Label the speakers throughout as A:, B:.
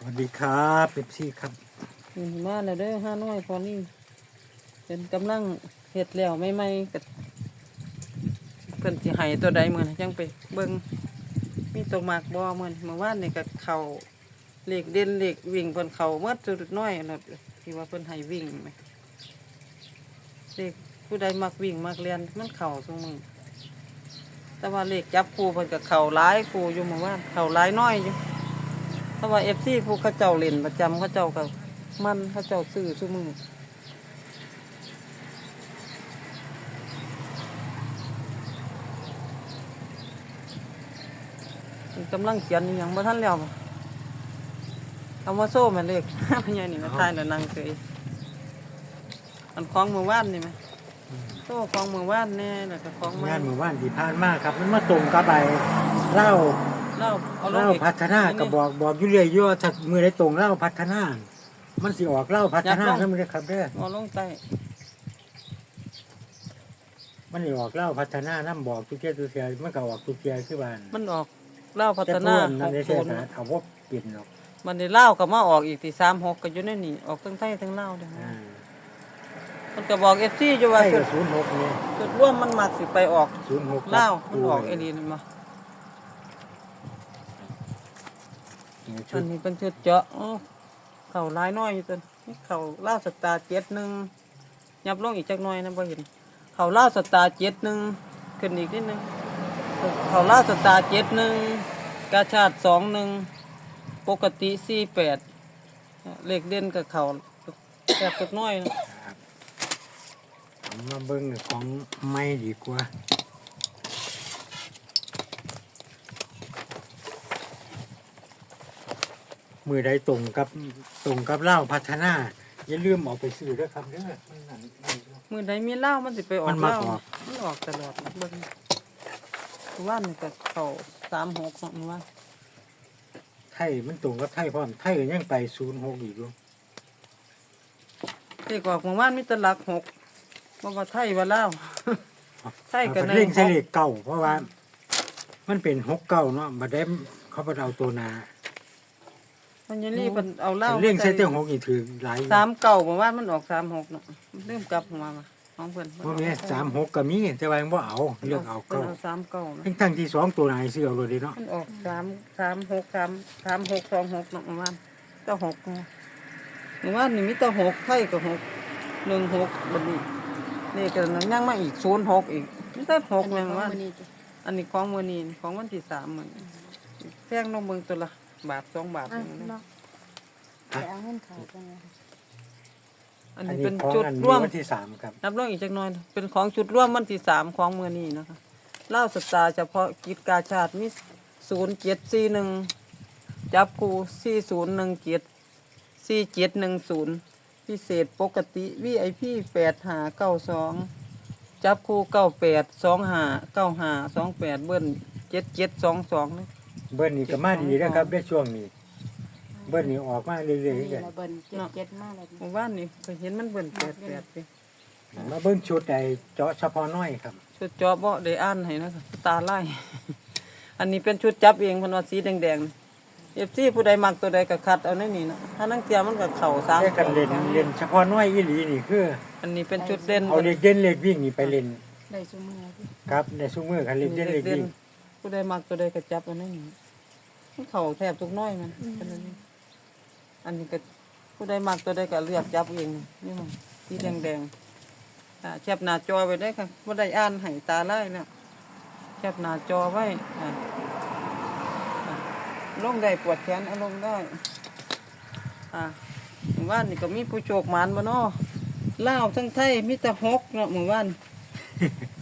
A: สวัสดีครับเป๊ปซี่ครับ
B: อืมมาแล้วเด้อห้าน้อยพอนี่เป็นกำลังเฮ็ดแล้วไม่ไม่กับเพิ่นสิให้ตัวใดมื้อนี้ยังไปเบิ่งมีตัวมากบ่มื้อนี้เมื่อวานนี่ก็เข้าเลขเด่นเลขวิ่งเพิ่นเข้าหมดสุดน้อยนั่นที่ว่าเพิ่นให้วิ่งแหมเลขผู้ใดมักวิ่งมักเรียนมันเข้าซุมื้อแต่ว่าเลขจับคู่เพิ่นก็เข้าหลายคู่อยู่เมื่อวานเข้าหลายน้อยอยู่ เพราะว่าเอฟซีผู้เขาเจ้าเล่นประจำเขาเจ้าก็มันเขาเจ้าซื้อซื้อมือกำลังเขียนอหย่างบ่ทันแล้วบ่เอามาโซ่แม่นเลขพี่ใหญ่นี่มาทายแล้วนั่งเฉยอันของมือว่านนี่ไหมโซ่ของมือว่านแน่แล้วก็ของ
A: งานหมู่บ้านที่ผ่านมาครับ มันมาตรงกับไปเล่า
B: เล่าเอาลง
A: เล่า
B: อีก
A: พัฒนาก็บอกบอกอยู่เรื่อยอยู่ว่าถ้ามือได้ตรงเล่าพัฒนา มันสิออกเล่าพัฒนานั่นมันครับเด้อ
B: เอาลงใต้
A: มันสิออกเล่าพัฒนานั่บอกทุกเทียทุกเทียมันก็ออกทุกเทียคือบ้าน
B: มันออกเล่าพัฒ
A: แต่
B: นา
A: ทวน
B: ห
A: นั่น
B: ก
A: ได้
B: ศู
A: แค่
B: นย์
A: นะเอาว่าเปลี่ยนหรอก
B: มันได้เล่าวก็มาออกอีกที่สามหกก็อยู่ในนี่ออกทั้งไทยทั้งเล่าวเด้อ
A: อ่า
B: มันก็บอกเอฟซีอยู่ว่า
A: ใช่
B: จุ
A: ก็
B: ด
A: ศูนย์หกเนี่ย
B: จุดร่วมมันมักสิไปออก
A: ศูนย์หก
B: เล่าวมันออกเอรีนมา
A: ชุ
B: อั
A: ด
B: นนี้เป็นชุดเจาะอ้อเข่าร้ายน้อยอยู่ตัวนี่เข่าเล่าวสตาร์เจ็ดหนึ่งยับลงอีกจักหน่อยนะพอเห็น เข่าเล่าวสตาร์เจ็ดหนึ่งขึ้นอีกนิดนึงเข่าเล่าวสตาร์เจ็ดหนึ่งกาชาติสองหนึ่งปกติสี่แปดเลขเด่นกับเข่าแอบจักหน้อยนะ
A: ผมมาเบิ่งของไม่ดีกว่า มือใดตรงกับตรงกับเล่าพัฒนาอย่าลืมเออกไปซื้อด้วยครับเด้อมันนั่นนี่เด้อ
B: มือใดมีเหล้ามันสิไปออ
A: มั
B: ก
A: น
B: เห
A: มัก
B: ล้า
A: ออก
B: มันออกตลอดเบิ่งว่านกับเขาสามหกเนาะมันว่า
A: ไทยมันตรงกับไทยพร้อมไทยก็ยังไปศูนย์หกอีกอยู่
B: เด็กออกมาว่านมีแตหลักหกบ่ว่าไทยว่าเหล้าไทยก็
A: เอา
B: ใน
A: ไปเร่งใส่เลขเก่าเพราะว่า มันเป็นหกเก่าเนาะบัดได้เขาไปเอาตัวหนา
B: มันยังรีบเอาเหล้า
A: เร่งใส่เต้าหกอีกถือหลาย
B: สามเก่าบ่ว่ามันออกสามหกเนาะเริ่มกลับมามาของเพิ่น
A: เพราะแม่สามหกก็มีแต่ว่ายังบ่เอาเลือกเอา
B: เพิ่น
A: เก่า
B: เอาสามเก่านะ
A: ทั้งทั้งที่สองตัวไหนายซื้อเอาเลยเด้เนาะ
B: มันออกสามสามหกสามสามหกสองหกเนาะมันว่าเจ้าหกเนาะมันว่านี่มีแต่หกไทยก็หกหนึ่งหกบัดนี้นี่ก็นั่งยังมาอีกศูนย์หกอีกมีแต่หกแม่งว่า อันนี้ของมือนีของวันที่สามมือแพงน้องเบิงตัวละ บาทสองบาท
C: อะ
B: เองนะ
C: เนาะเดี๋ยวเอาเงินเขาจังเลย
B: อัน
A: อัน
B: นี้
A: นี้
B: เป็น
A: ของ
B: จุด
A: อัน
B: ร่วม
A: วันที่สามครับ
B: นับรองอีกจักหน่อย เป็นของจุดร่วมวันที่สามของมือนีนะคะเล่าสตาร์เฉพาะกิจกาชาติมีศูนย์เจ็ดสี่หนึ่งจับคูสี่ศูนย์หนึ่งเจ็ดสี่เจ็ดหนึ่งศูนย์พิเศษปกติวีไอพีแปดหาเก้าสองจับคูเก้าแปดสองหาเก้าหาสองแปดเบิ้ลเจ็ดเจ็ดสองสองเลย
A: เบิ้ลนี่ก็มาดีนะครับได้ช่วงนี้ เบิ้ลนี่ออกมาเรื่อยๆ
C: นี่
A: กัน
C: ละเบิ้ลเจ็ดเจ็ดมากเลย
B: หมู่บ้านนี่เคยเห็นมันเบิ่นแปดแปดสิ
A: มาเบิ้งชุดใดเจาะเฉพาะน้อยครับ
B: ชุดเจอบ่ได้อ่านให้นะคะตาไล่อันนี้เป็นชุดจับเองเพันว่าสีแดงๆเอฟซีผู้ใดมักตัวใดก็คัดเอาในนี่นะถ้านั่งเตียมันก็เข่าสาม
A: แค่กันเล่นเล่นเฉพาะน้อยอีหลีนี่คือ
B: อันนี้เป็นชุดเด่น
A: เอาเล็กเด่นเล็กวิ่งนี่ไปเล่น
C: ได้ชั่วโมงที่
A: ครับในซุ้มมือคันเล็กเด่นเล็กวิ่ง
B: ผู้ใดมักตัวใดก็จับเอาในนี่มันเข่าแทบทุกน้อยมันเป็นอันนี้อันนี้ก็ผู้ใดมักตัวใดก็เลือกจับเองนี่มันสีแดงๆอ่าแคบหน้าจอไว้ได้ค่ะบ่ได้อ่านให้ตาไล่เนี่ยแคบหน้าจอไว้อ่าลงได้ปวดแขนเอาลงได้ อ่าหมู่บ้านนี่ก็มีผู้โชคหมานบ่เนาะลาวทั้งไทยมีแต่หกเนาะหมู่บ้าน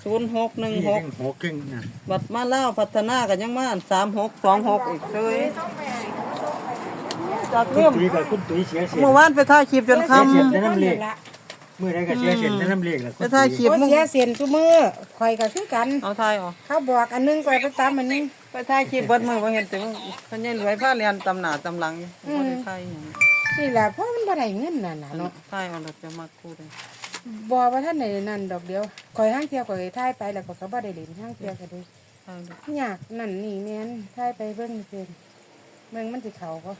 B: ศูนย์หกหนึ่ง
A: นี่
B: หก
A: ถึงหกครึ่งนะ
B: บัดมาลาวพัฒนากันยังมาสามหกสองหกอีกเลยจาก
A: คุณ
B: เริ่ม
A: ตุ้ยกับคุณตุ้ยเสียเสีย
B: เมื่อวานไปถ่ายคลิปจนค
A: เสียเสียน้ำเลียกมือใดก็เสียเสียน้ำเลียกแหละำคุ
B: ไป
A: ณ
B: ถ่าย
A: ตุ้ย
B: คลิป
C: โอ้
B: มึง
C: เสียเสียนชั่วมือคอยก็คือกัน
B: เอาถ่ายเออก
C: เขาบอกอันหนึงก็ไปตามอันหนึง
B: ไปถ่ายคลิปเบิดมือบ่เห็นถึงเพิ่นยังรวยผ้าเรียนตำหนาตำหลังอยู่บ่ได้ถ่ายหยัง
C: นี่แหละเพราะมันบ่ได้เงินน่ะนะเนาะ
B: ถ่ายเอาแล้วจะมาคู่ได้
C: บ่ว่าท่านไหนนั่นดอกเดียวคอยห้างเที่ยวคอยท่ายไปแล้วก็ก็บ่ได้เล่นห้างเที่ยวก็ได้
B: ถ่ายเลย
C: อยากนั่นนี่แม่นท่ายไปเบิ่งเพิ่นเบิ่งมันสิเขาบ่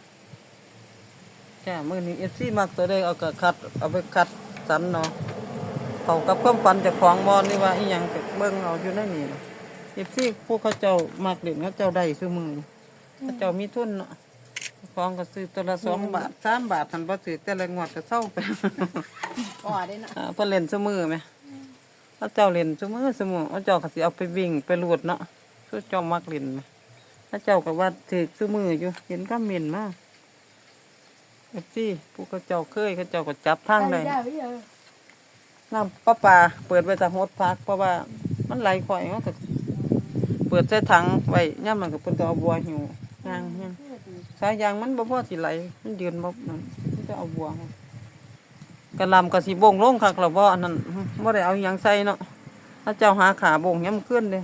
B: จ้ามื้อนี้ FC มักตัวใดเอาก็คัดเอาไปคัดสรรเนาะเขากับความฝันจากของบ่นี่ว่าอีหยังก็เบิ่งเอาอยู่ในนี่เนาะ FC ผู้เขาเจ้ามักเล่นเขาเจ้าได้ซุมือเขาเจ้ามีทุนเนาะ ของก็ซื้อตัวละสองบาทสามบาททันบ่ซื้อแต่ละงวดก็เศร้าไป
C: อ๋อได้เนาะ
B: อ่าเพิ่นเล่นซุมือไหมเขาเจ้าเล่นซุมือซุมือเขาเจ้าก็สิเอาไปวิ่งไปลูดเนาะคือเจ้ามักเล่นไหมเขาเจ้าก็ว่าถือซุมืออยู่เห็นก็เหม็นมากเอฟซีผู้เขาเจ้าเคยเขาเจ้าก็จับทางได้
C: ได้เออ
B: น้ำประปาเปิดไว้จากหดพักเพราะว่ามันไหลข่อยเขาก็เปิดใส่ถังไว้ย่ามมันก็เพิ่นก็เอาบัวหิวยางยัง สายยางมันบ่พอสิไหลมันยืนบ่นั่นมันจะเอาบัวให้กระหลำกระสีบงลงคักแล้วบ่อันนั้นบ่ได้เอาหยังใส่เนาะถ้าเจ้าหาขาบงย้ำขึ้นเลย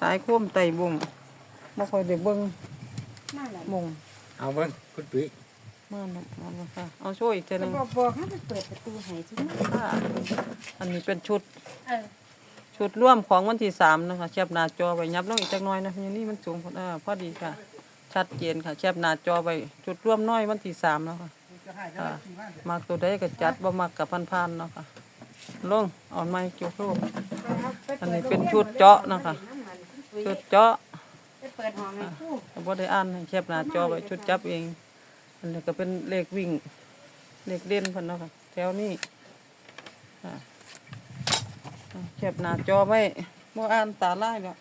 B: สายโค้มไตบงบ่ค่อยได้เบิ่ง
C: นั่นแหละ
B: บง
A: เอาเบิ่งคุณตุ้ย
B: มาเนาะมาเนาะค่ะเอาช่วยอีกเทีหนึง
C: บอกบอกให้มันเปิดประตูให้ซิ
B: ค่ะอันนี้เป็นชุด
C: เออ
B: ชุดร่วมของวันที่สามนะคะแคบหน้าจอไว้ยับลงอีกจักหน่อยนะอย่างนี้มันสูงพออ่าพอดีค่ะ ชัดเจนค่ะ แคบหน้าจอไว้ชุดร่วมน้อยวันที่สามแล้วค่ะอ่ามักตัวใดก็จัดบ่มักกับพันๆเนาะค่ะลงเอ่อนไม้เกี่ยวโลกอันนี้เป็นชุดเจาะนะคะชุดเจาะ
C: ไปเปิดห้องให้ครู
B: แต่บ่ได้อ่านให้แคบหน้าจอไว้ชุดจับเอง อันนี้ก็เป็นเลขวิ่งเลขเด่นเพิ่นเนาะค่ะแถวนี้อ่าอ่าแคบหน้าจอไว้บ่อ่านตาลายแล้ว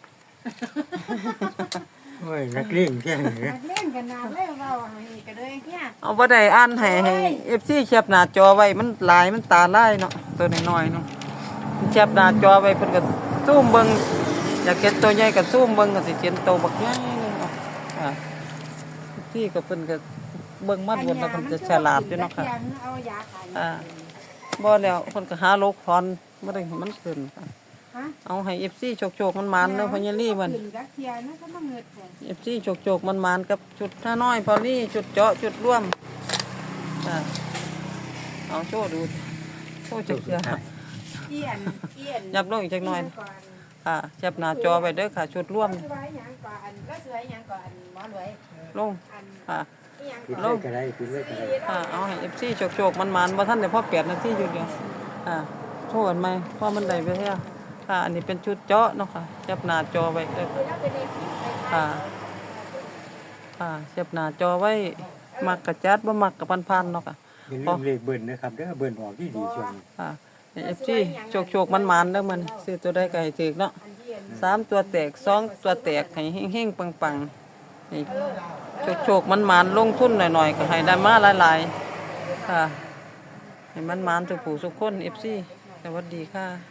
A: โอ้ยนักเลี้ยงแค่นี้
C: นักเล่นกันนานเลยเว้าให้ก็เลยเนี่ย
B: เอาบ่ได้อ่านให้ให้ FC แคปหน้าจอไว้มันหลายมันตาลายเนาะตัวน้อยๆเนาะแคปหน้าจอไว้เพิ่นก็ซูมเบิ่งอยากเห็นตัวใหญ่ก็ซูมเบิ่งก็สิเห็นตัวบักใหญ่นึงเนาะอ่าที่ก็เพิ่นก็เบิ่งมาดวนแล้วเพิ่นจะฉลาดอยู่เนาะค่ะ
C: เอายาขาย
B: อ่าบ่แล้วเพิ่นก็หาโลกพรบ่ได้ให้มันขึ้นค่ะ
C: ฮะ
B: เอาให้ FC โชคๆมันมันๆเนาะพญาลีมัน
C: ขึ้นกักเทียนะก็มาเงิดแทน
B: FC โชคๆมันมันๆกับจุดท่าน้อยพอลี่จุดเจาะจุดร่วมอ่าเอาโชว์ดูโชว์จักเทื่อ
C: เอียนเอียน
B: ยับลงอีกจักหน่อยค่ะแคปหน้าจอไปเด้อค่ะ ชุดร่วม
C: สวยหยังก่อนก็สวยหยังก่อนหมอรวย
B: ลง
C: อัน
B: ค่ะ
C: อีหยัง
A: ปิด
C: ก่อน
A: เลยก็ได้ปิดเลยก็ได้
B: ค่ะเอาให้ FC โชคๆมันมันๆบ่ทันได้พอ8นาทีอยู่เดียวอ่าโชว์กันไหมเพราะมันได้ไปแล้ว ค่ะ อันนี้เป็นชุดเจาะเนาะค่ะแคปหน้าจอไว้เด้อ
C: คือเราไปเรียนที่ไป
B: ค่ะ ค่ะแคปหน้าจอไว้มักกะจัดบ่มักกะพันๆเนาะค่ะ
A: อย่าลืมเลขเบิ่นนะครับเด้อเบิ่นออกที่ดีช่วงนี้
B: ค่ะเอฟซีโชคโชคมันมันๆเด้อมันซื้อตัวได้ก็ให้ถึกเนาะสามตัวแตกสองตัวแตกให้เฮงๆปังๆให้โชคโชคมันมันๆลงทุนหน่อยๆก็ให้ได้มาหลายๆค่ะให้มันมันๆทุกผู้ทุกคนเอฟซีสวัสดีค่ะ